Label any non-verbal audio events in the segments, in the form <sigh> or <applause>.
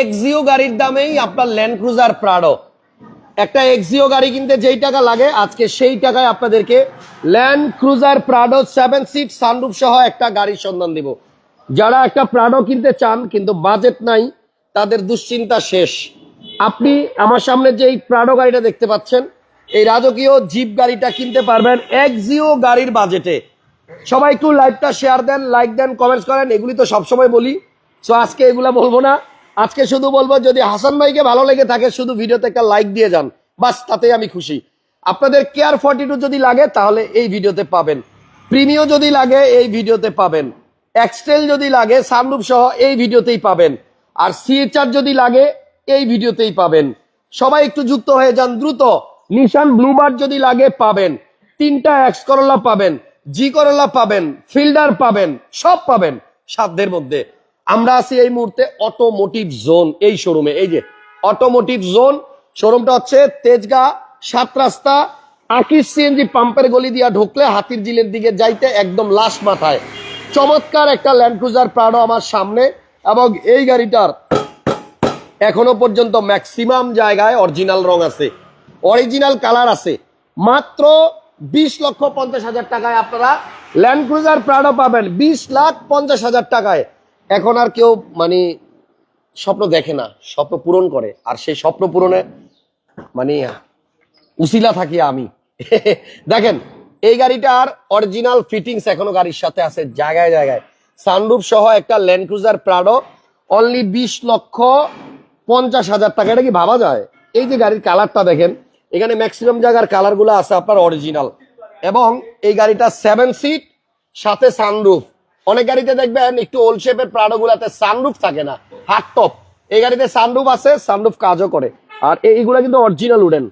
Axio গাড়ির দামেই আপনার ল্যান্ড ক্রুজার প্রাডো একটা এক্সিও গাড়ি কিনতে যেই টাকা লাগে, আজকে সেই টাকায় আপনাদেরকে Land Cruiser Prado seven seat sunroof সহ একটা গাড়ির সন্ধান দিব। যারা একটা প্রাডো কিনতে চান, কিন্তু বাজেট নাই, তাদের দুশ্চিন্তা শেষ। আপনি আমার সামনে যে এই প্রাডো গাড়িটা দেখতে পাচ্ছেন, এই রাজকীয় জিপ গাড়িটা কিনতে পারবেন এক্সিও গাড়ির বাজেটে সবাই একটু লাইভটা শেয়ার দেন লাইক দেন কমেন্টস করেন, এগুলি তো সবসময় বলি। সো আজকে এগুলা বলব না। আজকে শুধু বলব, যদি হাসান ভাইকে ভালো লেগে থাকে, শুধু ভিডিওতে একটা লাইক দিয়ে যান। বাস, তাতেই আমি খুশি। আপনাদের কেয়ার ফর্টি টু যদি লাগে, তাহলে এই ভিডিওতে পাবেন। প্রিমিও যদি লাগে, এই ভিডিওতে পাবেন। এক্সটেল যদি লাগে সানরুপ সহ এই ভিডিওতেই পাবেন। আর সিএচআর যদি লাগে, এই ভিডিওতেই পাবেন। সবাই একটু যুক্ত হয়ে যান, দ্রুত। নিশান ব্লুবার্ড যদি লাগে, পাবেন। তিনটা এক্স করলা পাবেন জি করলা পাবেন ফিল্ডার পাবেন, সব পাবেন সাধ্যের মধ্যে। আমরা আছি এই মুহূর্তে অটোমোটিভ জোন এই শোরুমে এই যে অটোমোটিভ জোন শোরুমটা হচ্ছে তেজগা, সাত রাস্তা। আকিস সিএনজি পাম্পের গলি দিয়া ঢুকলে হাতির জিলের দিকে যাইতে একদম লাশ মাথায়। চমৎকার একটা ল্যান্ড ক্রুজার আমার সামনে এবং এই গাড়িটার এখনও পর্যন্ত ম্যাক্সিমাম জায়গায় অরিজিনাল রং আছে। অরিজিনাল কালার আছে। মাত্র বিশ লক্ষ পঞ্চাশ হাজার টাকায় আপনারা ল্যান্ড ক্রুজার পাবেন। বিশ লাখ পঞ্চাশ হাজার টাকায়। এখন আর কেউ মানে স্বপ্ন দেখে না, স্বপ্ন পূরণ করে। আর সেই স্বপ্ন পূরণে মানে উসিলা থাকি আমি। <laughs> দেখেন, এই গাড়িটার অরিজিনাল ফিটিংস এখনও গাড়ির সাথে আছে, জায়গায় জায়গায়। সানরুফ সহ একটা ল্যান্ড ক্রুজার প্রাডো অনলি বিশ লক্ষ পঞ্চাশ হাজার টাকা। এটা কি ভাবা যায়? এই যে গাড়ির কালারটা দেখেন, এখানে ম্যাক্সিমাম জায়গার কালারগুলো আছে আপনার অরিজিনাল এবং এই গাড়িটা সেভেন সিট সাথে সানরুফ অনেক গাড়িতে দেখবেন একটু ওল্ড শেপের প্রাডো গুলাতে সানরুফ থাকে না হাট টপ এই গাড়িতে সানরুফ আছে সানরুফ কাজও করে। আর এইগুলা কিন্তু অরিজিনাল উডেন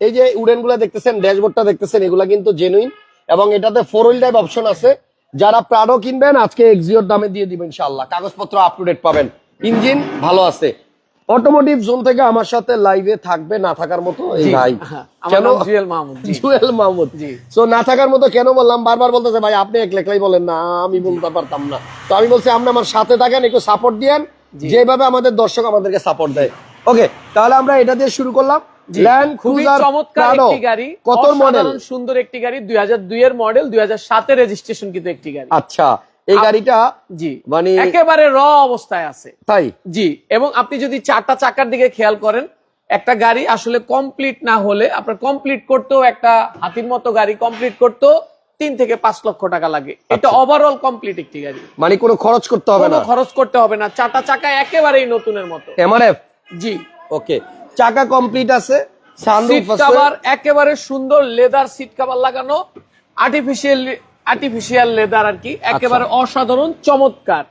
এই যে উডেনগুলা দেখতেছেন, ড্যাশবোর্ডটা দেখতেছেন, এগুলা কিন্তু জেনুইন এবং এটাতে ফোর হুইল টাইপ অপশন আছে। যারা প্রাডো কিনবেন, আজকে এক্সিওর দামে দিয়ে দিবেন ইনশাল্লাহ কাগজপত্র আপ টু ডেট পাবেন। ইঞ্জিন ভালো আছে। অটোমোটিভ জোন থেকে আমার সাথে লাইভে থাকবে না থাকার মতো এই ভাই। <laughs> কেন? জুয়েল মাহমুদ, জুয়েল মাহমুদ। সো না থাকার মতো কেন বললাম? বারবার বলতেছে ভাই আপনি এক লেখলাই বলেন না আমি বলতে পারতাম না। তো আমি বলছি আপনি আমার সাথে থাকেন একটু সাপোর্ট দিয়েন যেভাবে আমাদের দর্শক আমাদেরকে সাপোর্ট দেয়। ওকে তাহলে আমরা এটা দিয়ে শুরু করলাম। ল্যান্ড ক্রুজার চমৎকার একটি গাড়ি কত মডেল সুন্দর একটি গাড়ি দুই হাজার দুই এর মডেল দুই হাজার সাতের রেজিস্ট্রেশন কিন্তু একটি গাড়ি। আচ্ছা। এই গাড়িটা জি। মানে একেবারে র অবস্থায় আছে। তাই? জি এবং আপনি যদি চারটা চাকার দিকে খেয়াল করেন একটা গাড়ি আসলে কমপ্লিট না হলে আপনার কমপ্লিট করতেও একটা হাতির মতো গাড়ি কমপ্লিট করতেও তিন থেকে পাঁচ লক্ষ টাকা লাগে। এটা ওভারঅল কমপ্লিট একটি গাড়ি। মানে কোনো খরচ করতে হবে না? খরচ করতে হবে না। চারটা চাকা একেবারেই নতুনের মতো। এমআরএফ জি। ওকে। চাকা কমপ্লিট আছে সিট কভার একেবারে সুন্দর লেদার সিট কভার লাগানো আর্টিফিশিয়াল আর্টিফিশিয়াল লেদার আর কি একেবারে অসাধারণ চমৎকার।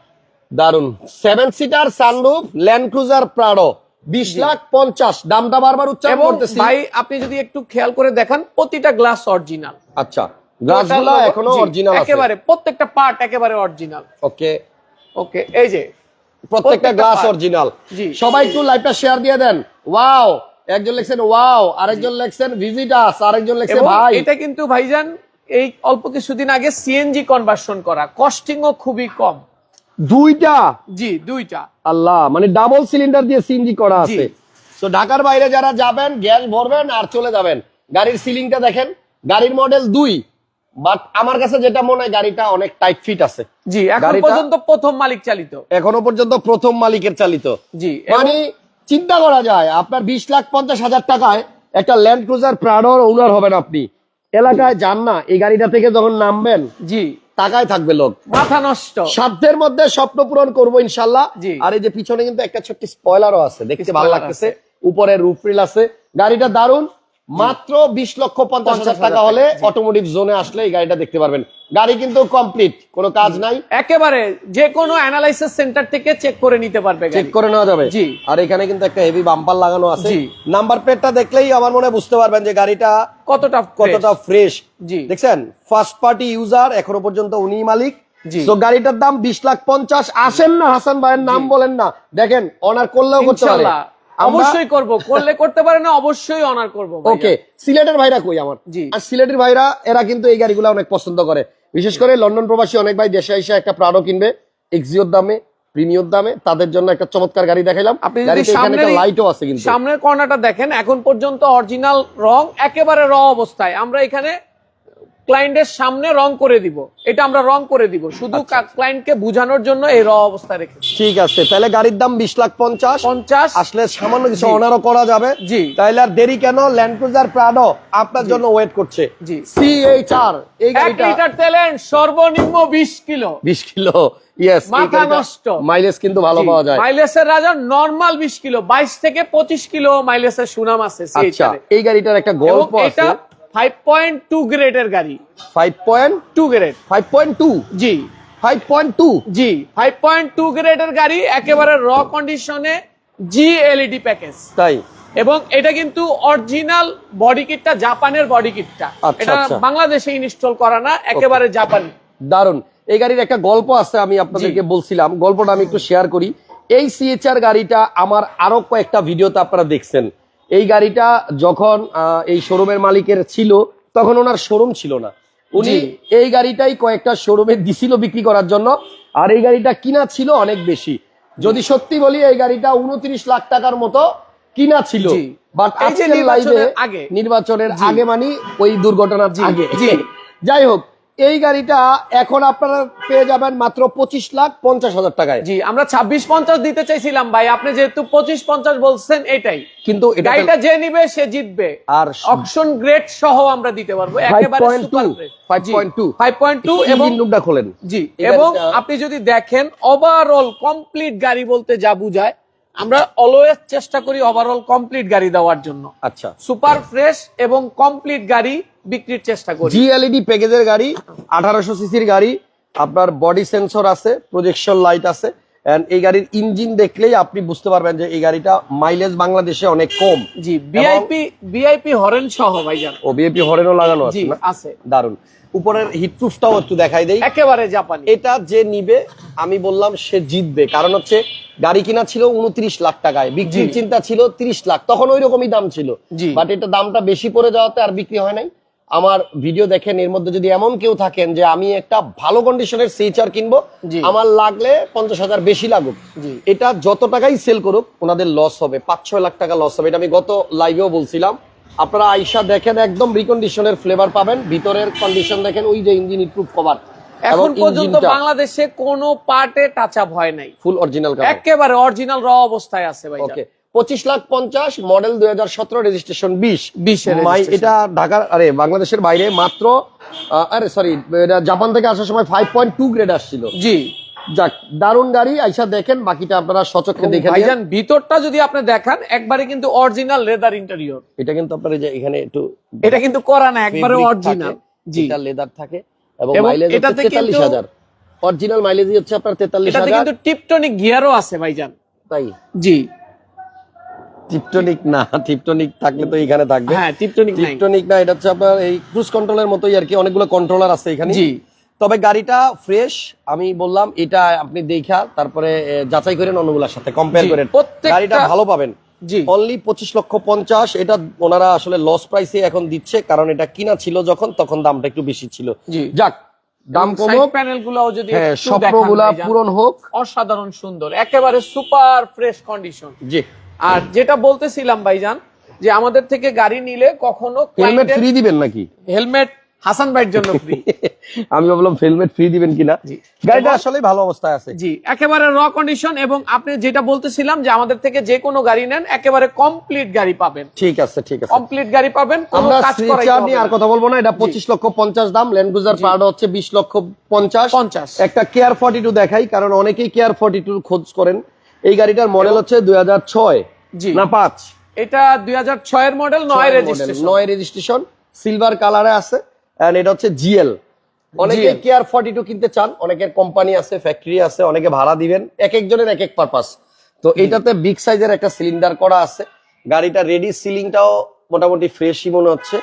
দারুণ seven seater sunroof Land Cruiser Prado বিশ লাখ পঞ্চাশ। দামটা বারবার উচ্চারণ করতেছি। ভাই আপনি যদি একটু খেয়াল করে দেখান প্রতিটা গ্লাস অরিজিনাল আচ্ছা। গ্লাসগুলো এখনও অরিজিনাল আছে। একেবারে প্রত্যেকটা পার্ট একেবারে অরিজিনাল ওকে। ওকে এই যে প্রত্যেকটা গ্লাস অরিজিনাল। সবাই একটু লাইভটা শেয়ার দিয়ে দেন। ওয়াও একজন লিখছেন ওয়াও আরেকজন লিখছেন ভিজিটাস আরেকজন লিখছে ভাই! এটা কিন্তু ভাইজান এই অল্প কিছুদিন আগে সিএনজি কনভার্সন করা। কস্টিংও খুবই কম। দুইটা? জি দুইটা। আল্লাহ মানে ডাবল সিলিন্ডার দিয়ে সিএনজি করা আছে। তো ঢাকার বাইরে যারা যাবেন গ্যাস ভরবেন আর চলে যাবেন। গাড়ির সিলিংটা দেখেন গাড়ির মডেল দুই। বাট আমার কাছে যেটা মনে হয় গাড়িটা অনেক টাইট ফিট আছে। জি এখন পর্যন্ত প্রথম মালিক চালিত। এখনও পর্যন্ত প্রথম মালিকের চালিত। জি মানে চিন্তা করা যায় আপনার বিশ লাখ পঞ্চাশ হাজার টাকায় একটা ল্যান্ড ক্রুজার প্রাডোর ওনার হবেন আপনি। এলাকায় যান না এই গাড়িটা থেকে যখন নামবেন জি। টাকায় থাকবে লোক। মাথা নষ্ট। সাধ্যের মধ্যে স্বপ্ন পূরণ করব ইনশাল্লাহ। আর এই যে পিছনে কিন্তু একটা ছোট্ট স্পয়লারও আছে দেখতে ভালো লাগতেছে। উপরে রুফরিল আছে। গাড়িটা দারুণ মাত্র বিশ লক্ষ পঞ্চাশ হাজার টাকা হলে অটোমোটিভ জোনে আসলে এই গাড়িটা দেখতে পারবেন। গাড়ি কিন্তু কমপ্লিট কোনো কাজ নাই। একেবারে যে কোনো অ্যানালাইসিস সেন্টার থেকে চেক করে নিতে পারবে চেক করে নেওয়া যাবে। জি। আর এখানে কিন্তু একটা হেভি বাম্পার লাগানো আছে। নাম্বার প্লেটটা দেখলেই আমার মনে হয় বুঝতে পারবেন যে গাড়িটা কতটা কতটা ফ্রেশ জি। দেখছেন? ফার্স্ট পার্টি ইউজার এখনও পর্যন্ত উনি মালিক। জি। তো গাড়িটার দাম বিশ লাখ পঞ্চাশ। আসেন না হাসান ভাইয়ের নাম বলেন না। দেখেন অনার করলেও করতে পারে। অবশ্যই করব। করলে করতে পারে না অবশ্যই অনার করব ওকে সিলেটের ভাইরা কই আমার? জি। আর সিলেটের ভাইরা এরা কিন্তু এই গাড়িগুলো অনেক পছন্দ করে। বিশেষ করে লন্ডন প্রবাসী অনেক ভাই দেশে এসে একটা প্রাডো কিনবে এক্সিওর দামে প্রিমিয়াম দামে তাদের জন্য একটা চমৎকার গাড়ি দেখাইলাম। লাইটও আছে কিন্তু। সামনের কর্নারটা দেখেন এখন পর্যন্ত অরিজিনাল রং একেবারে র অবস্থায়। আমরা এখানে ক্লায়েন্টের সামনে রং করে দিব। এটা আমরা রং করে দিব। শুধু আচ্ছা। ক্লায়েন্টকে বোঝানোর জন্য এই র অবস্থায় রেখেছি। ঠিক আছে তাহলে গাড়ির দাম বিশ লাখ পঞ্চাশ। পঞ্চাশ। আসলে সামান্য কিছু অনারও করা যাবে। জি। তাইলে আর দেরি কেন? ল্যান্ড ক্রুজার প্রাডো আপনার জন্য ওয়েট করছে। জি। সিএইচআর এই এক গাড়িটা লিটার তেলেন সর্বনিম্ন বিশ কিলো। বিশ কিলো? ইয়েস মাথা নষ্ট। মাইলেজ কিন্তু ভালো পাওয়া যায়। মাইলেজের রাজা নর্মাল বিশ কিলো। বাইশ থেকে পঁচিশ কিলো মাইলেজের সুনাম আছে আচ্ছা। এই গাড়িটার একটা গল্প আছে। ফাইভ পয়েন্ট টু গ্রেডের গাড়ি। Five point two grade five point two জি। ফাইভ পয়েন্ট টু জি ফাইভ পয়েন্ট টু গ্রেডের গাড়ি একেবারে র কন্ডিশনে জি এলইডি প্যাকেজ তাই? এবং এটা কিন্তু অরিজিনাল বডি কিটটা জাপানের বডি কিটটা এটা আচ্ছা। বাংলাদেশে ইনস্টল করা না একেবারে জাপানি দারুণ এই গাড়ির একটা গল্প আছে আমি আপনাদেরকে বলছিলাম। গল্পটা আমি একটু শেয়ার করি। এই সিএচআর গাড়িটা আমার আরও কয়েকটা ভিডিওতে আপনারা দেখছেন। এই গাড়িটা যখন এই শোরুমের মালিকের ছিল তখন ওনার শোরুম ছিল না। উনি এই গাড়িটাই কয়েকটা শোরুমে দিছিল বিক্রি করার জন্য। আর এই গাড়িটা কিনা ছিল অনেক বেশি। যদি সত্যি বলি এই গাড়িটা উনত্রিশ লাখ টাকার মতো কিনা ছিল। বাট আজকের লাইভে নির্বাচনের আগে। মানে ওই দুর্ঘটনার আগে। যাই হোক এই গাড়িটা এখন আপনারা পেয়ে যাবেন মাত্র পঁচিশ লাখ পঞ্চাশ হাজার টাকায়। জি আমরা ছাব্বিশ পঞ্চাশ দিতে চাইছিলাম ভাই। আপনি যেহেতু পঁচিশ পঞ্চাশ বলছেন এটাই। কিন্তু এটা গাড়িটা যে নিবে সে জিতবে। আর অপশন গ্রেড সহ আমরা দিতে পারব। একেবারে 5.2 5.2 পয়েন্ট টু এবং ইঞ্জিন রুমটা খোলেন। জি এবং আপনি যদি দেখেন ওভারঅল কমপ্লিট গাড়ি বলতে যা বুঝায় আমরা অলওয়েজ চেষ্টা করি ওভারঅল কমপ্লিট গাড়ি দেওয়ার জন্য। আচ্ছা। সুপার ফ্রেশ এবং কমপ্লিট গাড়ি বিক্রির চেষ্টা করি। জিএলইডি প্যাকেজের গাড়ি আঠারোশো সিসির গাড়ি আপনার বডি সেন্সর আছে প্রজেকশন লাইট আছে এই গাড়ির ইঞ্জিন দেখলেই আপনি বুঝতে পারবেন যে এই গাড়িটা মাইলেজ বাংলাদেশে অনেক কম। জি ভিআইপি ভিআইপি হরেন সহ ভাইজান। ও বিএপি হরেনও লাগানো আছে দারুণ উপরের হিটপ্রুফটাও একটু দেখাই দেই। একেবারে জাপানি। এটা যে নিবে আমি বললাম সে জিতবে। কারণ হচ্ছে গাড়ি কিনা ছিল উনত্রিশ লাখ টাকায় বিক্রির চিন্তা ছিল তিরিশ লাখ। তখন ওই রকমই দাম ছিল। বাট এটা দামটা বেশি পড়ে যাওয়াতে আর বিক্রি হয় নাই। আমার ভিডিও দেখেন এর মধ্যে যদি এমন কেউ থাকেন যে আমি একটা ভালো কন্ডিশনের সিএচআর কিনবো আমার লাগলে পঞ্চাশ হাজার বেশি লাগুক। এটা যত টাকাই সেল করুক ওনাদের লস হবে। পাঁচ ছয় লাখ টাকা লস হবে। এটা আমি গত লাইভেও বলছিলাম। আপনারা আইসা দেখেন একদম রিকন্ডিশনের ফ্লেভার পাবেন। ভিতরের কন্ডিশন দেখেন ওই যে ইঞ্জিন প্রুফ কভার এখন পর্যন্ত বাংলাদেশে কোনো পার্টে টাচ আপ হয় নাই। ফুল অরিজিনাল একেবারে অরিজিনাল র অবস্থায় আছে ভাই ওকে পঁচিশ লাখ পঞ্চাশ মডেল দুই হাজার সতেরো রেজিস্ট্রেশন বিশ। 20 এর মাই এটা ঢাকার আরে বাংলাদেশের বাইরে মাত্র আরে সরি এটা জাপান থেকে আসার সময় ফাইভ পয়েন্ট টু গ্রেড আসছিল। জি। যাক দারুণ গাড়ি আইসা দেখেন বাকিটা আপনারা সচক্ষে দেখে ভাইজান ভিতরটা যদি আপনি দেখান একবারে কিন্তু অরিজিনাল লেদার ইন্টেরিয়র এটা কিন্তু আপনার এই যে এখানে একটু এটা কিন্তু করা না একবারে অরিজিনাল জি। এটা লেদার থাকে এবং মাইলেজ এটাতে হচ্ছে তেতাল্লিশ কিন্তু- হাজার। অরিজিনাল মাইলেজই হচ্ছে আপনার তেতাল্লিশ এটাতে কিন্তু টিপটনিক গিয়ারও আছে ভাইজান। তাই? জি। টিপটনিক না টিপটনিক থাকলে তো এখানে থাকবে। হ্যাঁ টিপটনিক টিপটনিক না এটা হচ্ছে আপনার এই ক্রুজ কন্ট্রোলের মতোই আর কি অনেকগুলো কন্ট্রোলার আছে এখানে। জি। তবে গাড়িটা ফ্রেশ আমি বললাম এটা আপনি দেখা তারপরে যাচাই করেন অন্যগুলোর সাথে কম্পেয়ার করেন। গাড়িটা ভালো পাবেন। জি। অনলি পঁচিশ লক্ষ পঞ্চাশ এটা ওনারা আসলে লস প্রাইসে এখন দিচ্ছে কারণ এটা কিনা ছিল যখন তখন দামটা একটু বেশি ছিল। যাক দাম কমুক। প্যানেল গুলাও যদি হ্যাঁ স্বপ্নগুলা পূরণ হোক। অসাধারণ সুন্দর একেবারে সুপার ফ্রেশ কন্ডিশন জি। আর যেটা বলতেছিলাম ভাইজান যে আমাদের থেকে গাড়ি নিলে কখনো হেলমেট ফ্রি দিবেন নাকি? হেলমেট হাসান ভাইয়ের জন্য <laughs> ফ্রি আমি ভাবলাম হেলমেট ফ্রি দিবেন কিনা? গাড়িটা আসলে ভালো অবস্থায় আছে। জি একেবারে র কন্ডিশন এবং আপনি যেটা বলতেছিলাম যে আমাদের থেকে যে কোনো গাড়ি নেন একেবারে কমপ্লিট গাড়ি পাবেন। ঠিক আছে ঠিক আছে। কমপ্লিট গাড়ি পাবেন আমরা নিয়ে আর কথা বলব না এটা পঁচিশ লক্ষ পঞ্চাশ দাম ল্যান্ড ক্রুজার হচ্ছে বিশ লক্ষ পঞ্চাশ। পঞ্চাশ। একটা কেয়ার ফর্টি টু দেখাই কারণ অনেকেই কেয়ার ফর্টি টু খোঁজ করেন। এই গাড়িটার মডেল হচ্ছে দুই হাজার ছয় জি। না পাঁচ? এটা দুই হাজার ছয়ের মডেল নয় রেজিস্ট্রেশন নয় রেজিস্ট্রেশন সিলভার কালারে আছে। এন্ড এটা হচ্ছে জিএল। অনেকে কেয়ার ফর্টি টু কিনতে চান অনেকের কোম্পানি আছে ফ্যাক্টরি আছে অনেকে ভাড়া দিবেন এক একজনের এক এক পারপাস তো এটাতে বিগ সাইজের একটা সিলিন্ডার করা আছে। গাড়িটা রেডি সিলিংটাও মোটামুটি ফ্রেশই মনে হচ্ছে।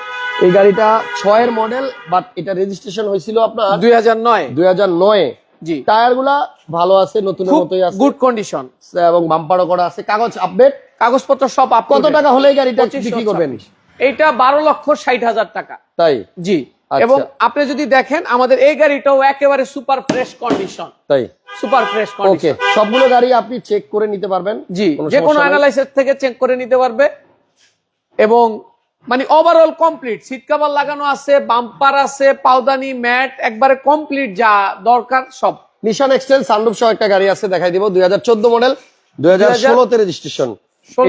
এই গাড়িটা ছয়ের মডেল বাট এটা রেজিস্ট্রেশন হয়েছিল আপনার দুই হাজার নয়। দুই হাজার নয়ে। জি। টায়ারগুলা ভালো আছে নতুনের খুব মতোই আছে। গুড কন্ডিশন এবং বাম্পারও করা আছে। কাগজ আপডেট কাগজপত্র সব আপ কত টাকা হলে গাড়িটা বিক্রি করবেন? এইটা বারো লক্ষ ষাট হাজার টাকা। তাই? জি। এবং আপনি যদি দেখেন আমাদের এই গাড়িটাও একেবারে সুপার ফ্রেশ কন্ডিশন তাই? সুপার ফ্রেশ ওকে কন্ডিশন সবগুলো গাড়ি আপনি চেক করে নিতে পারবেন। জি যে কোনো অ্যানালাইসিস থেকে চেক করে নিতে পারবে। এবং মানে ওভারঅল কমপ্লিট সিট কভার লাগানো আছে বাম্পার আছে পাউদানি ম্যাট একবারে কমপ্লিট যা দরকার সব। নিশান এক্সটেল সানরুফ সহ একটা গাড়ি আছে দেখাই দিব। দুই হাজার চোদ্দ মডেল দুই হাজার ষোলোতে রেজিস্ট্রেশন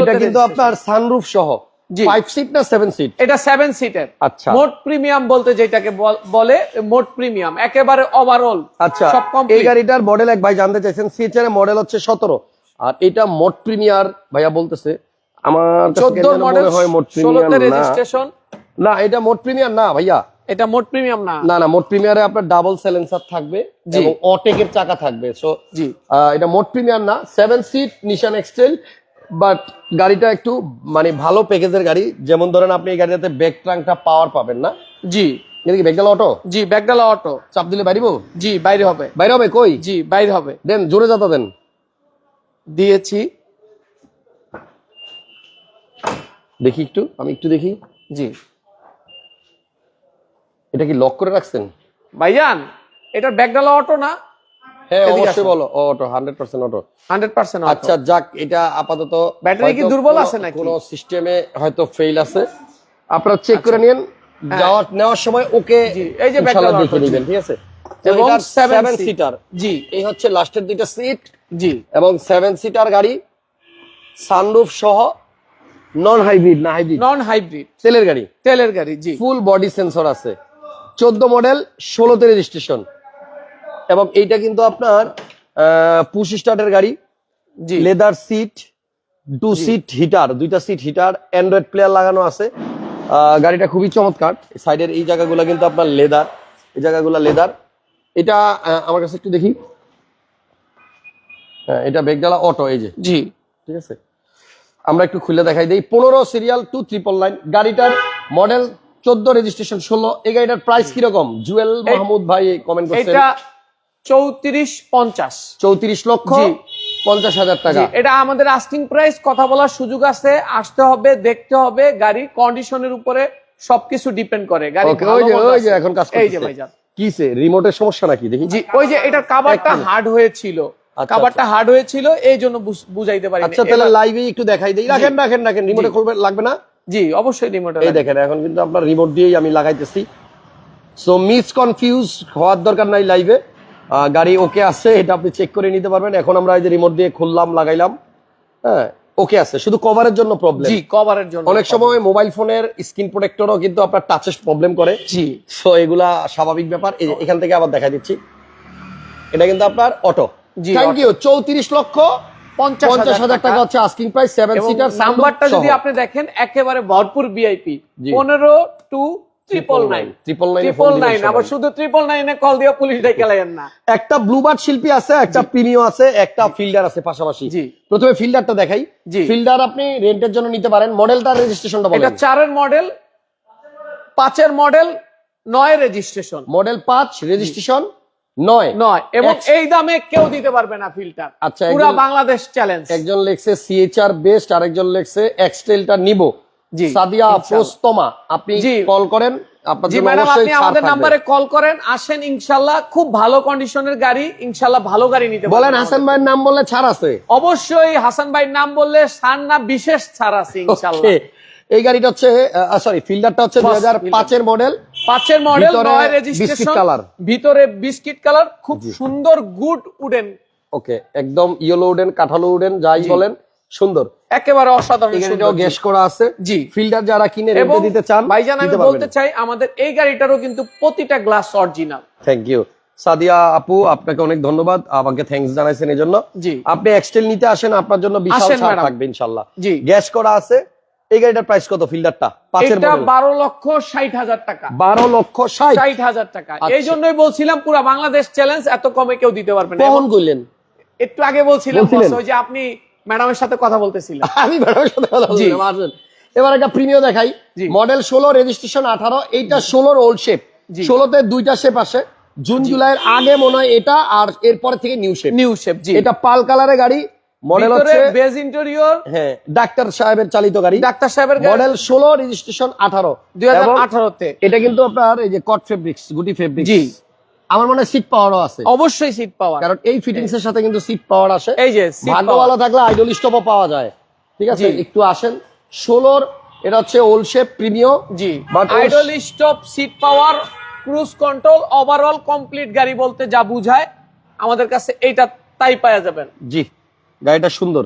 এটা কিন্তু আপনার সানরুফ সহ। ফাইভ সিট না সেভেন সিট এটা সেভেন সিটের আচ্ছা। মোট প্রিমিয়াম বলতে যেটাকে বলে মোট প্রিমিয়াম একেবারে ওভারঅল আচ্ছা সব এই গাড়িটার মডেল এক ভাই জানতে চাইছেন সিএচআর মডেল হচ্ছে সতেরো। আর এটা মোট প্রিমিয়ার ভাইয়া বলতেছে আমার চোদ্দ মডেল হয় মোট প্রিমিয়ার না। রেজিস্ট্রেশন না এটা মোট প্রিমিয়ার না ভাইয়া। এটা মোট প্রিমিয়াম না। না না মোট প্রিমিয়ারে আপনার ডাবল সাইলেন্সার থাকবে। এবং অটেকের চাকা থাকবে। সো জি। এটা মোট প্রিমিয়ার না। Seven seat Nissan X Trail but গাড়িটা একটু মানে ভালো প্যাকেজের গাড়ি। যেমন ধরেন আপনি এই গাড়িটাতে ব্যাক ট্রাঙ্কটা পাওয়ার পাবেন না। জি। এটা কি অটো? জি ব্যাগডালা অটো। চাপ দিলে বাইরিব? জি বাইরে হবে। বাইরে হবে কই? জি বাইরে হবে। দেন জোরে যাতা দেন। দিয়েছি। দেখি একটু আমি একটু দেখি। জি। এটা কি লক করে রাখছেন? ভাইজান এটার ব্যাগডালা অটো না? হ্যাঁ অবশ্যই। বলো। Auto auto. আচ্ছা যাক এটা আপাতত ব্যাটারি কি দুর্বল কোনো- আছে নাকি? কোনো সিস্টেমে হয়তো ফেল আছে। আপনারা চেক করে নিন। যাওয়ার নেওয়ার সময় ওকে হ্যাঁ। এই যে ইনশাআল্লাহ দেখে নেবেন ঠিক আছে? এবং এবং seven সেভেন seat। সিটার জি। এই হচ্ছে লাস্টের দুইটা সিট জি। এবং সিটার গাড়ি সানরুফ সহ নন হাইব্রিড না হাইব্রিড নন হাইব্রিড তেলের গাড়ি। তেলের গাড়ি জি। ফুল বডি সেন্সর আছে। চোদ্দ মডেল ষোলোতে রেজিস্ট্রেশন এবং এইটা কিন্তু আপনার পুশ স্টার্টের গাড়ি। জি। Leather seat two seat heater দুইটা সিট হিটার অ্যান্ড্রয়েড প্লেয়ার লাগানো আছে। গাড়িটা খুবই চমৎকার। সাইডের এই জায়গাগুলো কিন্তু আপনার লেদার এই জায়গাগুলো লেদার এটা আমার কাছে একটু দেখি। হ্যাঁ এটা বেগডালা অটো এই যে। জি। ঠিক আছে? আমরা একটু খুলে দেখাই দিই। পনেরো সিরিয়াল টু ট্রিপল নাইন গাড়িটার মডেল চোদ্দ রেজিস্ট্রেশন ষোলো। এই গাড়িটার প্রাইস কীরকম? জুয়েল মাহমুদ ভাই কমেন্ট করছেন। এটা চৌত্রিশ পঞ্চাশ। চৌত্রিশ লক্ষ পঞ্চাশ হাজার টাকা। এটা আমাদের আস্কিং প্রাইস কথা বলার সুযোগ আছে আসতে হবে দেখতে হবে গাড়ি কন্ডিশনের উপরে সবকিছু ডিপেন্ড করে। গাড়ি ওই যে মন্দ ওই যে আছে। এখন কাজ এই যে ভাইজান। কিসে রিমোটের সমস্যা নাকি? দেখি। জি ওই যে এটার কাভারটা হার্ড হয়েছিল। আচ্ছা, কাভারটা হার্ড হয়েছিল এই জন্য বুঝ- বুঝাইতে পারি আচ্ছা তাহলে লাইভে একটু দেখাই দিই। রাখেন রাখেন রাখেন রিমোটে খুলবে লাগবে না? জি অবশ্যই রিমোট এই দেখেন এখন কিন্তু আপনার রিমোট দিয়েই আমি লাগাইতেছি। সো মিস কনফিউজ হওয়ার দরকার নাই লাইভে গাড়ি ওকে আছে এটা আপনি চেক করে নিতে পারবেন। এখন আমরা এই যে রিমোট দিয়ে খুললাম লাগাইলাম। হ্যাঁ ওকে আছে শুধু কভারের জন্য প্রবলেম জি কভারের জন্য অনেক সময় মোবাইল ফোনের স্ক্রিন প্রোটেক্টরও কিন্তু আপনার টাচে প্রবলেম করে। জি। সো এগুলা স্বাভাবিক ব্যাপার। এখান থেকে আবার দেখা দিচ্ছি। এটা কিন্তু আপনার অটো জি, থ্যাংক। ইউ চৌত্রিশ লক্ষ পঞ্চাশ হাজার টাকা। হচ্ছে আস্কিং প্রাইস সেভেন সিটার নাম্বারটা যদি আপনি দেখেন একেবারে ভরপুর ভিআইপি। পনেরো two triple nine triple nine triple nine আবার শুধু ট্রিপল নাইনে কল দিয়ে পুলিশ ডেকে লাইন না। একটা ব্লুবার্ড শিল্পী আছে একটা প্রিমিও আছে একটা ফিল্ডার আছে পাশাপাশি। প্রথমে ফিল্ডারটা দেখাই। ফিল্ডার আপনি রেন্টের জন্য নিতে পারেন। মডেলটার রেজিস্ট্রেশনটা এটা চারের মডেল পাঁচের মডেল নয় রেজিস্ট্রেশন মডেল পাঁচ রেজিস্ট্রেশন নয়। নয়। এবং এই দামে কেউ দিতে পারবে না ফিল্টার আচ্ছা, পুরা বাংলাদেশ চ্যালেঞ্জ একজন লেখছে সিএচআর বেস্ট আরেকজন লেখছে এক্সটেলটা নিব। সাদিয়া। আফরোস্তমা আপনি। কল করেন আপনার জি জন্য ম্যাডাম আপনি আমাদের নাম্বারে কল করেন আসেন ইনশাল্লাহ খুব ভালো কন্ডিশনের গাড়ি ইনশাল্লাহ ভালো গাড়ি নিতে বলেন হাসান ভাইয়ের নাম বললে ছাড় আছে? অবশ্যই হাসান ভাইয়ের নাম বললে সার না বিশেষ ছাড় আছে ইনশাল্লাহ। এই গাড়িটা হচ্ছে সরি ফিল্ডারটা হচ্ছে দুই হাজার পাঁচের মডেল পাঁচের মডেল নয় রেজিস্ট্রেশন colour। ভিতরে বিস্কিট কালার খুব সুন্দর গুড উডেন ওকে একদম ইয়েলো উডেন কাঠালো উডেন যাই বলেন। সুন্দর। একেবারে অসাধারণ এই গ্যাস করা আছে। জি। ফিল্ডার যারা কিনে দিতে চান ভাইজান আমি বলতে চাই আমাদের এই গাড়িটারও কিন্তু প্রতিটা glass original thank you Sadia আপু আপনাকে অনেক ধন্যবাদ। আমাকে থ্যাঙ্কস জানাইছেন এই জন্য জি। আপনি এক্সটেল নিতে আসেন আপনার জন্য বিশাল ছাড় থাকবে ইনশাল্লাহ জি। গ্যাস করা আছে। এই গাড়িটার প্রাইস কত ফিল্ডারটা পাঁচের এটা মডেল বারো লক্ষ ষাট হাজার টাকা। বারো লক্ষ ষাট। হাজার টাকা। আচ্ছা। এই জন্যই বলছিলাম পুরা বাংলাদেশ চ্যালেঞ্জ এত কমে কেউ দিতে পারবে না। কখন এবং করলেন। একটু আগে বলছিলাম বলছিলেন? ওই যে আপনি ম্যাডামের সাথে কথা বলতেছিলেন <laughs> আমি ম্যাডামের সাথে কথা। বলছিলাম, আসেন। এবার একটা প্রিমিয় দেখাই। মডেল ষোলো রেজিস্ট্রেশন আঠারো এইটা ষোলোর ওল্ড শেপ। ষোলোতে দুইটা শেপ আসে। জুন জুলাইয়ের আগে মনে হয় এটা আর এরপর থেকে নিউ শেপ নিউ শেপ জি। এটা পাল কালারের গাড়ি। মডেল হচ্ছে বেজ ইন্টেরিয়র হ্যাঁ ডাক্তার সাহেবের চালিত গাড়ি। ডাক্তার সাহেবের মডেল ষোলো রেজিস্ট্রেশন আঠারো। দুই হাজার আঠারোতে। এটা কিন্তু আপনার এই যে কট ফেব্রিক্স গুটি ফেব্রিক্স জি। আমার মনে হয় সিট পাওয়ারও আছে। অবশ্যই সিট পাওয়া কারণ এই ফিটিংস এর সাথে কিন্তু সিট পাওয়ার আসে। এই যে ভাগ্য ভালো থাকলে আইডল স্টপও পাওয়া যায়। ঠিক আছে? একটু আসেন। ষোলোর এটা হচ্ছে ওল শেপ প্রিমিয় জি। Idle stop seat power cruise control overall complete গাড়ি বলতে যা বুঝায় আমাদের কাছে এইটা তাই পাওয়া যাবেন। জি গাড়িটা সুন্দর।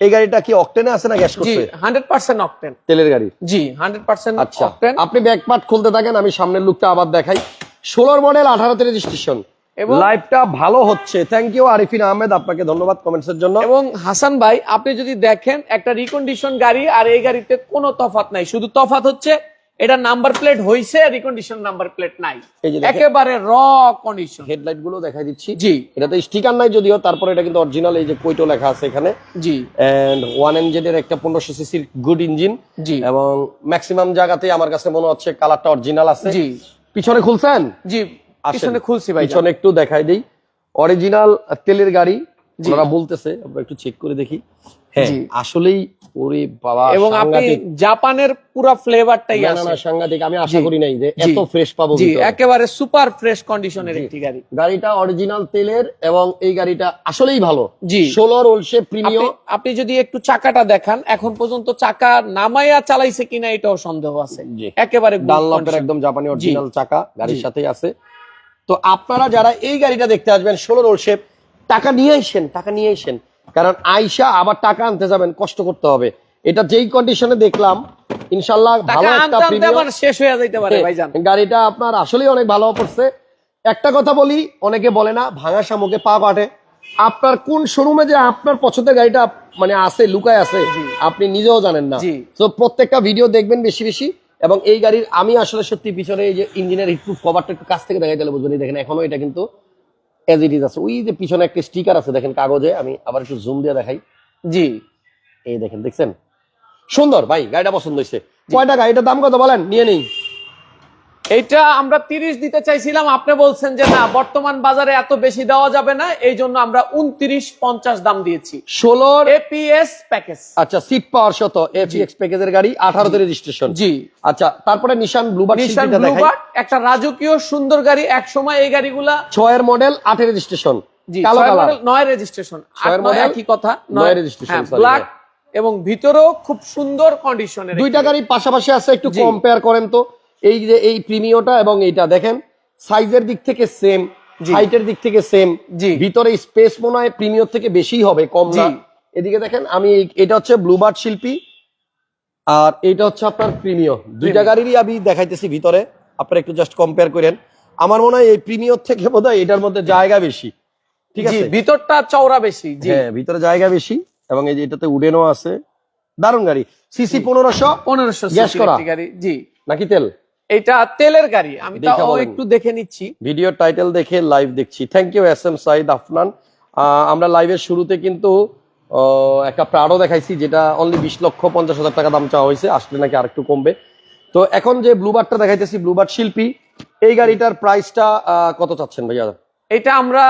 এই গাড়িটা কি অকটেনে আছে না গ্যাস করছে? হান্ড্রেড পার্সেন্ট অকটেন তেলের গাড়ি। জি হান্ড্রেড পার্সেন্ট আচ্ছা অকটেন আপনি ব্যাক পার্ট খুলতে থাকেন আমি সামনের লুকটা আবার দেখাই। ষোলোর মডেল আঠারোতে রেজিস্ট্রেশন এবং লাইভটা ভালো হচ্ছে। থ্যাংক ইউ আরিফিন আহমেদ আপনাকে ধন্যবাদ কমেন্টস এর জন্য। এবং হাসান ভাই আপনি যদি দেখেন একটা রিকন্ডিশন গাড়ি আর এই গাড়িতে কোনো তফাৎ নাই। শুধু তফাৎ হচ্ছে এটা নাম্বার প্লেট হইছে রিকন্ডিশন নাম্বার প্লেট নাই। একেবারে র কন্ডিশন হেডলাইটগুলো দেখাই দিচ্ছি। জি। এটাতে স্টিকার নাই যদিও তারপরে এটা কিন্তু অরিজিনাল এই যে কোইটো লেখা আছে এখানে। জি। এন্ড ওয়ান এনজেড এর একটা পনেরোশো সিসির গুড ইঞ্জিন জি। এবং ম্যাক্সিমাম জায়গাতে আমার কাছে মনে হচ্ছে কালারটা অরিজিনাল আছে। জি। পিছনে খুলছেন? জি। পিছনে খুলছি ভাই পিছনে একটু দেখাই দেই। অরিজিনাল তেলের গাড়ি যারা বলতেছে আমরা একটু চেক করে দেখি। হ্যাঁ আসলেই ওরে বাবা এবং আপনি জাপানের পুরো ফ্লেভারটাই আছে না, সাংঘাতিক আমি আশা করি নাই যে এত ফ্রেশ পাবো জি একেবারে সুপার ফ্রেশ কন্ডিশনের একটি গাড়ি। গাড়িটা অরিজিনাল তেলের এবং এই গাড়িটা আসলেই ভালো। জি। ষোলোর ওলসে প্রিমিয়াম আপনি- যদি একটু চাকাটা দেখান এখন পর্যন্ত চাকা নামাইয়া চালাইছে কিনা এটাও সন্দেহ আছে। একেবারে ডানলপের একদম জাপানি অরিজিনাল চাকা গাড়ির। সাথেই আছে। তো আপনারা যারা এই গাড়িটা দেখতে আসবেন ষোলো রোলশেপ টাকা নিয়ে আসেন টাকা নিয়ে আসেন। কারণ আইসা আবার টাকা আনতে যাবেন কষ্ট করতে হবে। এটা যেই কন্ডিশনে দেখলাম ইনশাল্লাহ ভালো একটা শেষ হয়ে যাইতে পারে ভাইজান। গাড়িটা আপনার আসলেই অনেক ভালো পড়ছে। একটা কথা বলি অনেকে বলে না ভাঙা শামুকে পা কাটে। আপনার কোন শোরুমে যে আপনার পছন্দের গাড়িটা মানে আছে লুকায় আছে আপনি নিজেও জানেন না। তো প্রত্যেকটা ভিডিও দেখবেন বেশি বেশি এবং এই গাড়ির আমি আসলে সত্যি পিছনে এই যে ইঞ্জিনের হিটপ্রুফ কভারটা একটু কাছ থেকে দেখাই তাহলে বুঝবেন দেখেন এখনও এটা কিন্তু এজ ইট ইজ আছে ওই যে পিছনে একটা স্টিকার আছে দেখেন কাগজে আমি আবার একটু জুম দিয়ে দেখাই। জি। এই দেখেন দেখছেন? সুন্দর ভাই গাড়িটা পছন্দ হয়েছে। কয় টাকা? এটার দাম কত বলেন? নিয়ে নেই। এটা আমরা তিরিশ দিতে চাইছিলাম আপনি বলছেন যে না বর্তমান বাজারে এত বেশি দেওয়া যাবে না এই জন্য আমরা উনত্রিশ পঞ্চাশ দাম দিয়েছি। ষোলোর এপিএস প্যাকেজ আচ্ছা সিট পাওয়ার শত এফিএক্স প্যাকেজের গাড়ি আঠারোতে রেজিস্ট্রেশন জি। আচ্ছা তারপরে নিশান ব্লুবার নিশান ব্লুবার্ড একটা রাজকীয় সুন্দর গাড়ি এক সময় এই গাড়িগুলা ছয়ের মডেল আটের রেজিস্ট্রেশন নয় রেজিস্ট্রেশন ছয়ের একই কথা নয় registration, ব্ল্যাক এবং ভিতরেও খুব সুন্দর কন্ডিশনের দুইটা গাড়ি পাশাপাশি আছে একটু কম্পেয়ার করেন তো। এই যে এই প্রিমিয়টা এবং এইটা দেখেন সাইজের দিক থেকে সেম। হাইটের দিক থেকে সেম জি। ভিতরে স্পেস মনে হয় প্রিমিয়র থেকে বেশি হবে কম না। এদিকে দেখেন আমি এটা হচ্ছে ব্লুবার্ড শিল্পী আর এটা হচ্ছে আপনার প্রিমিয় দুইটা গাড়িরই আমি দেখাইতেছি ভিতরে আপনারা একটু জাস্ট কম্পেয়ার করেন। আমার মনে হয় এই প্রিমিয়র থেকে বোধহয় এটার মধ্যে জায়গা বেশি। ঠিক আছে? ভিতরটা চওড়া বেশি হ্যাঁ ভিতরে জায়গা বেশি এবং এই যে এটাতে উডেনও আছে। দারুণ গাড়ি। সিসি পনেরোশো পনেরোশো Gas করা? গাড়ি জি। নাকি তেল? এটা তেলের গাড়ি আমি তাও একটু দেখে নিচ্ছি। ভিডিও টাইটেল দেখে লাইভ দেখছি। Thank you S M Saeed Afnan আমরা লাইভের শুরুতে কিন্তু একটা প্রাড়ো দেখাইছি যেটা অনলি বিশ লক্ষ পঞ্চাশ হাজার টাকা দাম চাওয়া হয়েছে। আসলে নাকি আরেকটু কমবে। তো এখন যে ব্লুবার্ডটা দেখাইতেছি ব্লুবার্ড শিল্পী এই গাড়িটার প্রাইসটা কত চাচ্ছেন ভাইয়া? এটা আমরা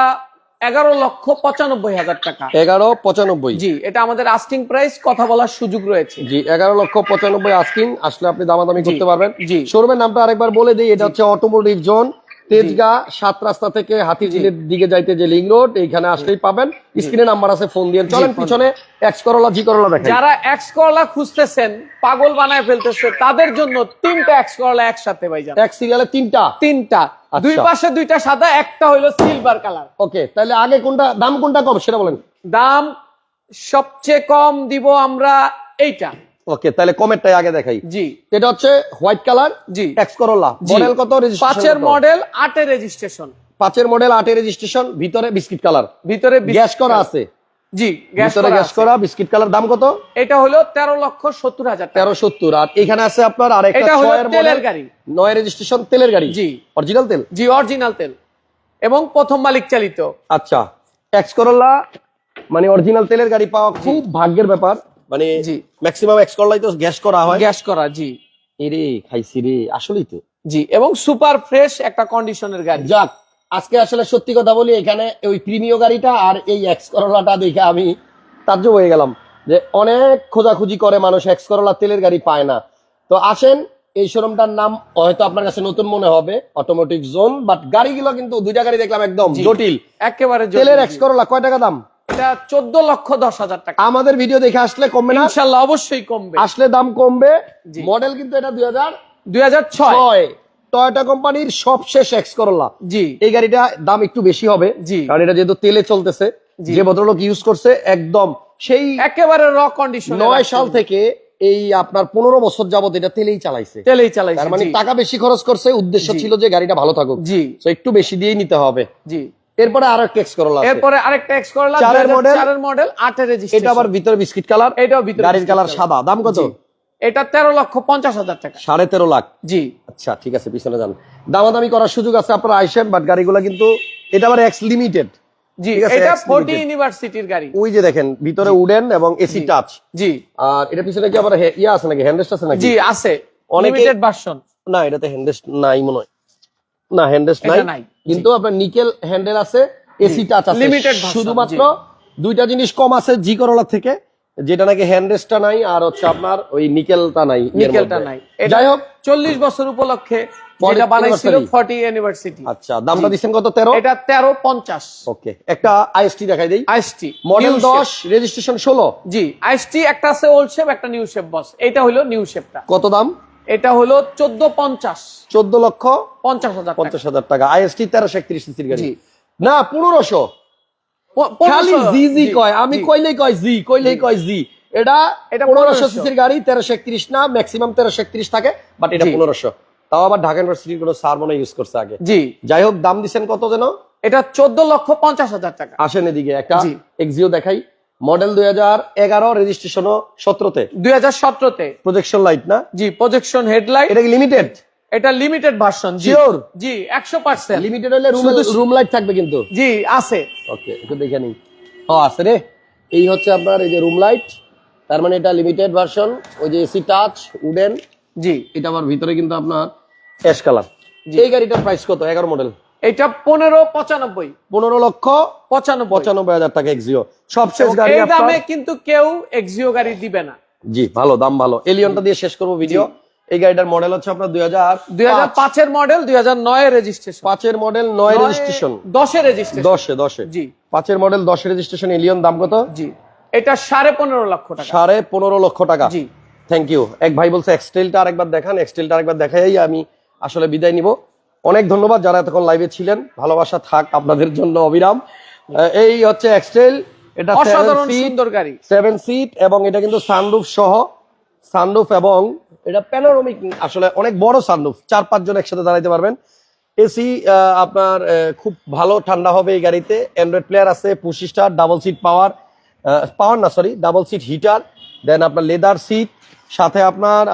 এগারো লক্ষ পঁচানব্বই হাজার টাকা। এগারো পঁচানব্বই। জি এটা আমাদের আস্টিং প্রাইস কথা বলার সুযোগ রয়েছে। জি এগারো লক্ষ পঁচানব্বই আস্কিং আসলে আপনি দামাদামি করতে পারবেন। জি। শোরুমের নামটা আরেকবার বলে দিই এটা হচ্ছে অটোমোটিভ জোন তেজগা সাত রাস্তা থেকে হাতিঝিলের দিকে যাইতে যে লিং রোড এইখানে আসলেই পাবেন। স্ক্রিনে নাম্বার আছে ফোন দিয়ে। চলেন পিছনে এক্স করলা জি করলা দেখেন যারা এক্স করলা খুঁজতেছেন পাগল বানায় ফেলতেছে তাদের জন্য তিনটা এক্স করলা একসাথে ভাইজান। এক সিরিয়ালে তিনটা। তিনটা। দুই পাশে দুইটা সাদা একটা হইল সিলভার কালার ওকে তাহলে আগে কোনটা দাম কোনটা কম সেটা বলেন। দাম সবচেয়ে কম দিব আমরা এইটা। ওকে তাহলে কমেরটাই আগে দেখাই। জি। এটা হচ্ছে হোয়াইট কালার জি। X Corolla. মডেল কত? পাঁচের মডেল আটের রেজিস্ট্রেশন পাঁচের মডেল আটের রেজিস্ট্রেশন ভিতরে বিস্কিট কালার ভিতরে গ্যাস করা আছে। জি গ্যাস ভিতরে করা গ্যাস করা বিস্কিট কালার দাম কত? এটা হলো তেরো লক্ষ সত্তর হাজার তেরো সত্তর। আর এখানে আছে আপনার আরেকটা এটা হলো তেলের গাড়ি। নয় রেজিস্ট্রেশন তেলের গাড়ি? জি। অরিজিনাল তেল? জি অরিজিনাল তেল। এবং প্রথম মালিক চালিত। আচ্ছা। এক্স করোলা মানে অরিজিনাল তেলের গাড়ি পাওয়া খুব ভাগ্যের ব্যাপার। মানে জি। ম্যাক্সিমাম এক্স করলাই তো গ্যাস করা হয়। গ্যাস করা জি। এরে খাইছি রে আসলেই তো। জি এবং সুপার ফ্রেশ একটা কন্ডিশনের গাড়ি। যাক আজকে আসলে সত্যি কথা বলি এখানে ওই প্রিমিয় গাড়িটা আর এই এক্স করোলাটা দেখে আমি তাজ্জব হয়ে গেলাম যে অনেক খোঁজাখুঁজি করে মানুষ এক্স করোলা তেলের গাড়ি পায় না। তো আসেন এই শোরুমটার নাম হয়তো আপনার কাছে নতুন মনে হবে অটোমেটিক জোন বাট গাড়িগুলো কিন্তু দুইটা গাড়ি দেখলাম একদম জটিল। একেবারে তেলের এক্স করোলা কয় টাকা দাম? এটা চোদ্দ লক্ষ দশ হাজার টাকা। আমাদের ভিডিও দেখে আসলে কমবে না? ইনশাল্লাহ অবশ্যই কমবে। আসলে দাম কমবে। মডেল কিন্তু এটা দুই হাজার দুই হাজার ছয়। টয়োটা কোম্পানির সবশেষ এক্স করোলা জি। এই গাড়িটা দাম একটু বেশি হবে। জি। কারণ এটা যেহেতু তেলে চলতেছে যে ভদ্রলোক ইউজ করছে একদম সেই একেবারে র কন্ডিশন নয় সাল থেকে এই আপনার পনেরো বছর যাবত এটা তেলেই চালাইছে। তেলেই চালাইছে তার মানে টাকা বেশি খরচ করছে উদ্দেশ্য ছিল যে গাড়িটা ভালো থাকুক। জি। তো একটু বেশি দিয়েই নিতে হবে। জি। এরপরে আরও একটা এক্স করোলা এরপরে আরেকটা এক্স করলা চারের model। চারের মডেল আটের এটা আবার ভিতরে বিস্কিট কালার এটাও ভিতরে গাড়ির কালার সাদা। দাম কত। এটা তেরো লক্ষ পঞ্চাশ হাজার টাকা। সাড়ে তেরো লাখ? জি। আচ্ছা ঠিক আছে পিছনে যান। দামাদামি করার সুযোগ আছে আপনারা আইসেন বাট গাড়িগুলো কিন্তু এটা আবার এক্স লিমিটেড জি এটা। ইউনিভার্সিটির গাড়ি। ওই যে দেখেন ভিতরে উডেন এবং এসি টাচ জি। আর এটা পিছনে কি আবার ইয়ে আছে নাকি আছে নাকি? জি আছে। লিমিটেড ভার্সন না এটাতে নাই মনে হয়। না নাই। কিন্তু আপনার নিকেল হ্যান্ডেল আছে এসি টাচ আছে। Version, শুধুমাত্র দুইটা জিনিস কম আছে জি করোলা থেকে। যেটা নাকি হ্যান্ডেস্টটা নাই আর হচ্ছে আপনার ওই নিকেলটা নাই নিকেলটা নাই। যাই হোক চল্লিশ বছর উপলক্ষে 40 যেটা বানাইছিল anniversary। ফর্টি ইউনিভার্সিটি আচ্ছা দামটা দিচ্ছেন কত? তেরো? এটা তেরো পঞ্চাশ। ওকে একটা আইএসটি দেখাই দেই। আইসটি মডেল দশ রেজিস্ট্রেশন ষোলো। জি আইসটি একটা আছে ওল্ড শেপ একটা নিউ শেপ বস এটা হলো নিউ শেপটা কত দাম? এটা হলো চোদ্দ পঞ্চাশ। চোদ্দ লক্ষ পঞ্চাশ হাজার টাকা। পঞ্চাশ হাজার টাকা। আইএসটি তেরোশো একত্রিশ সিসির গাড়ি। না পনেরোশো। খালি জি জি কয় আমি কইলেই কয় জি কইলেই কয় জি এটা এটা পনেরোশো 1500 সিসির গাড়ি তেরোশো একত্রিশ না ম্যাক্সিমাম তেরোশো একত্রিশ থাকে বাট এটা। পনেরোশো। তাও আবার ঢাকা ইউনিভার্সিটির কোনো সার মনে ইউজ করছে আগে। জি যাই হোক দাম দিচ্ছেন কত যেন? এটা চোদ্দ লক্ষ পঞ্চাশ হাজার টাকা। আসেন এদিকে একটা এক্সিও দেখাই। মডেল দুই হাজার এগারো রেজিস্ট্রেশনও সতেরোতে। দুই হাজার সতেরোতে। প্রজেকশন লাইট না? জি প্রজেকশন হেডলাইট এটা কি লিমিটেড এটা লিমিটেড ভার্সন জি। Sure? জি একশো পার্সেন্ট লিমিটেড হলে রুম রুম লাইট থাকবে কিন্তু। জি আছে। ওকে একটু দেখে নিই। ও আছে রে। এই হচ্ছে আপনার এই যে রুম লাইট তার মানে এটা লিমিটেড ভার্সন ওই যে এসি টাচ উডেন জি। এটা আবার ভিতরে কিন্তু আপনার অ্যাশ কালার জি। এই গাড়িটার প্রাইস কত? এগারো মডেল এটা পনেরো পঁচানব্বই। পনেরো লক্ষ পঁচানব্বই। পঁচানব্বই হাজার টাকা এক্সিও সবশেষ গাড়ি এই দামে কিন্তু কেউ এক্সিও গাড়ি দিবে না। জি ভালো দাম ভালো। এলিয়নটা দিয়ে শেষ করব ভিডিও এই গাড়িটার মডেল হচ্ছে আপনার দুই হাজার দুই হাজার পাঁচের মডেল দুই হাজার নয় রেজিস্ট্রেশন পাঁচের মডেল নয় রেজিস্ট্রেশন দশে রেজিস্ট্রেশন দশে দশে। জি। পাঁচের মডেল দশে রেজিস্ট্রেশন এলিয়ন দাম কত? জি। এটা সাড়ে পনেরো লক্ষ টাকা। সাড়ে পনেরো লক্ষ টাকা। জি। থ্যাংক ইউ এক ভাই বলছে এক্সটেলটা আরেকবার দেখান এক্সটেলটা আরেকবার দেখাই আমি আসলে বিদায় নিব। অনেক ধন্যবাদ যারা এতক্ষণ লাইভে ছিলেন। ভালোবাসা থাক আপনাদের জন্য অবিরাম। এই হচ্ছে এক্সটেল এটা সুন্দর গাড়ি। সেভেন সিট এবং এটা কিন্তু সানরুফ সহ। সানরুফ এবং এটা প্যানোরামিক আসলে অনেক বড় সানরুফ চার পাঁচজন একসাথে দাঁড়াইতে পারবেন। এসি আপনার খুব ভালো ঠান্ডা হবে এই গাড়িতে। অ্যান্ড্রয়েড প্লেয়ার আছে পঁচিশ star double seat power power না sorry double seat heater then আপনার লেদার সিট সাথে আপনার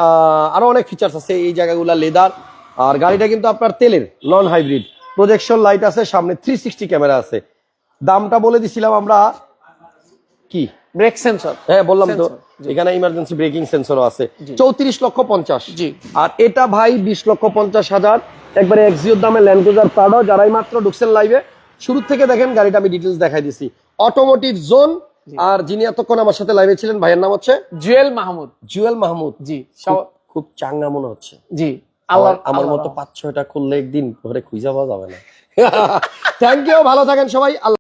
আরও অনেক ফিচার্স আছে এই জায়গাগুলো লেদার আর গাড়িটা কিন্তু আপনার তেলের নন হাইব্রিড প্রজেকশন লাইট আছে, সামনে থ্রি সিক্সটি ক্যামেরা আছে। দামটা বলে দিছিলাম আমরা, কি? ব্রেক সেন্সর হ্যাঁ বললাম তো এখানে ইমার্জেন্সি ব্রেকিং সেন্সরও আছে। চৌত্রিশ লক্ষ পঞ্চাশ। জি। আর এটা ভাই বিশ লক্ষ পঞ্চাশ হাজার। একবারে এক্সিওর দামে ল্যান্ড ক্রুজার প্রাডো যারাই মাত্র ঢুকছেন লাইভে শুরু থেকে দেখেন গাড়িটা আমি ডিটেলস দেখাই দিছি। অটোমোটিভ জোন আর যিনি এতক্ষণ আমার সাথে লাইভে ছিলেন ভাইয়ের নাম হচ্ছে? জুয়েল মাহমুদ। জুয়েল মাহমুদ। জি খুব- চাঙ্গা মনে হচ্ছে। জি আমার আল্লাহ আমার মতো পাঁচ ছয়টা খুললে একদিন ধরে খুঁজে পাওয়া যাবে না। <laughs> থ্যাংক ইউ ভালো থাকেন সবাই। আল্লাহ